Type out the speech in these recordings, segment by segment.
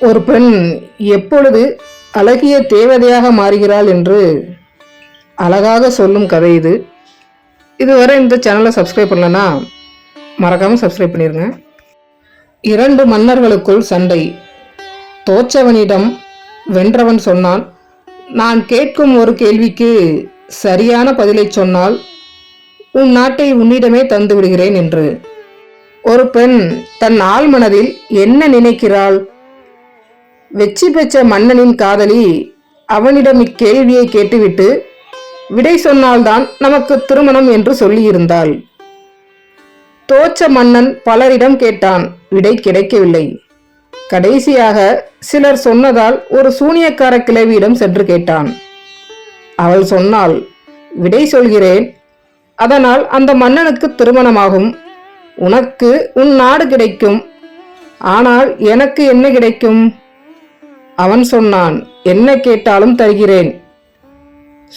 ஒரு பெண் எப்பொழுது அழகிய தேவதையாக மாறுகிறாள் என்று அழகாக சொல்லும் கதை இது. இதுவரை இந்த சேனலை சப்ஸ்கிரைப் பண்ணலன்னா மறக்காமல் சப்ஸ்கிரைப் பண்ணிடுங்க இரண்டு மன்னர்களுக்குள் சண்டை. தோற்றவனிடம் வென்றவன் சொன்னான் நான் கேட்கும் ஒரு கேள்விக்கு சரியான பதிலை சொன்னால் உன் நாட்டை உன்னிடமே தந்து விடுகிறேன் என்று. ஒரு பெண் தன் ஆழ்மனதில் என்ன நினைக்கிறாள்? வெற்றி பெற்ற மன்னனின் காதலி அவனிடம் இக்கேள்வியை கேட்டுவிட்டு விடை சொன்னால்தான் நமக்கு திருமணம் என்று சொல்லியிருந்தாள். தோற்ற மன்னன் பலரிடம் கேட்டான் விடை கிடைக்கவில்லை. கடைசியாக சிலர் சொன்னதால் ஒரு சூனியக்கார கிழவியிடம் சென்று கேட்டான். அவள் சொன்னாள் விடை சொல்கிறேன். அதனால் அந்த மன்னனுக்கு திருமணமாகும். உனக்கு உன் நாடு கிடைக்கும். ஆனால் எனக்கு என்ன கிடைக்கும்? அவன் சொன்னான் என்ன கேட்டாலும் தருகிறேன்.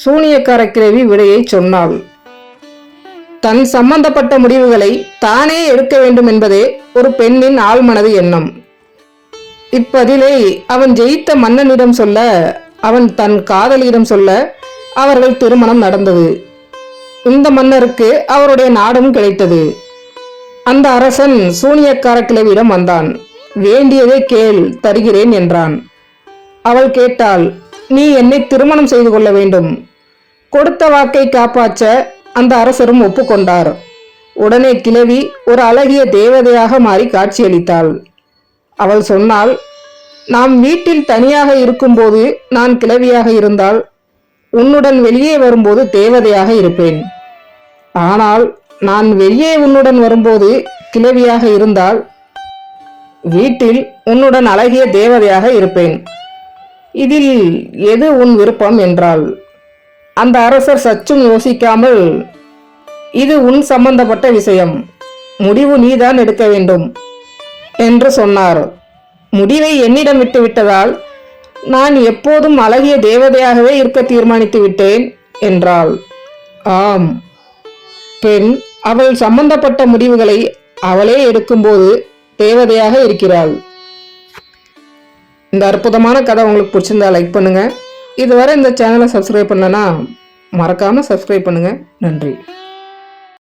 சூனியக்கார கிழவி விடையை சொன்னாள். தன் சம்பந்தப்பட்ட முடிவுகளை தானே எடுக்க வேண்டும் என்பதே ஒரு பெண்ணின் ஆழ்மனது எண்ணம். இப்பதிலை அவன் ஜெயித்த மன்னனிடம் சொல்ல அவன் தன் காதலியிடம் சொல்ல அவர்கள் திருமணம் நடந்தது. இந்த மன்னருக்கு அவருடைய நாடும் கிடைத்தது. அந்த அரசன் சூனியக்கார கிழவியிடம் வந்தான். வேண்டியதை கேள் தருகிறேன் என்றான். அவள் கேட்டாள் நீ என்னை திருமணம் செய்து கொள்ள வேண்டும். கொடுத்த வாக்கை காப்பாற்ற அந்த அரசரும் ஒப்புக்கொண்டார். உடனே கிழவி ஒரு அழகிய தேவதையாக மாறி காட்சியளித்தாள். அவள் சொன்னாள் நாம் வீட்டில் தனியாக இருக்கும்போது நான் கிழவியாக இருந்தால் உன்னுடன் வெளியே வரும்போது தேவதையாக இருப்பேன். ஆனால் நான் வெளியே உன்னுடன் வரும்போது கிழவியாக இருந்தால் வீட்டில் உன்னுடன் அழகிய தேவதையாக இருப்பேன். இதில் எது உன் விருப்பம் என்றாள் அந்த அரசர் சற்றும் யோசிக்காமல் இது உன் சம்பந்தப்பட்ட விஷயம் முடிவு நீதான் எடுக்க வேண்டும் என்று சொன்னார். முடிவை என்னிடம் விட்டு விட்டதால் நான் எப்போதும் அழகிய தேவதையாகவே இருக்க தீர்மானித்து விட்டேன் என்றாள். ஆம். பெண் அவள் சம்பந்தப்பட்ட முடிவுகளை அவளே எடுக்கும்போது தேவதையாக இருக்கிறாள். இந்த அற்புதமான கதை உங்களுக்கு பிடிச்சிருந்தா லைக் பண்ணுங்கள் இதுவரை இந்த சேனலை சப்ஸ்கிரைப் பண்ணனா மறக்காமல் சப்ஸ்கிரைப் பண்ணுங்கள் நன்றி.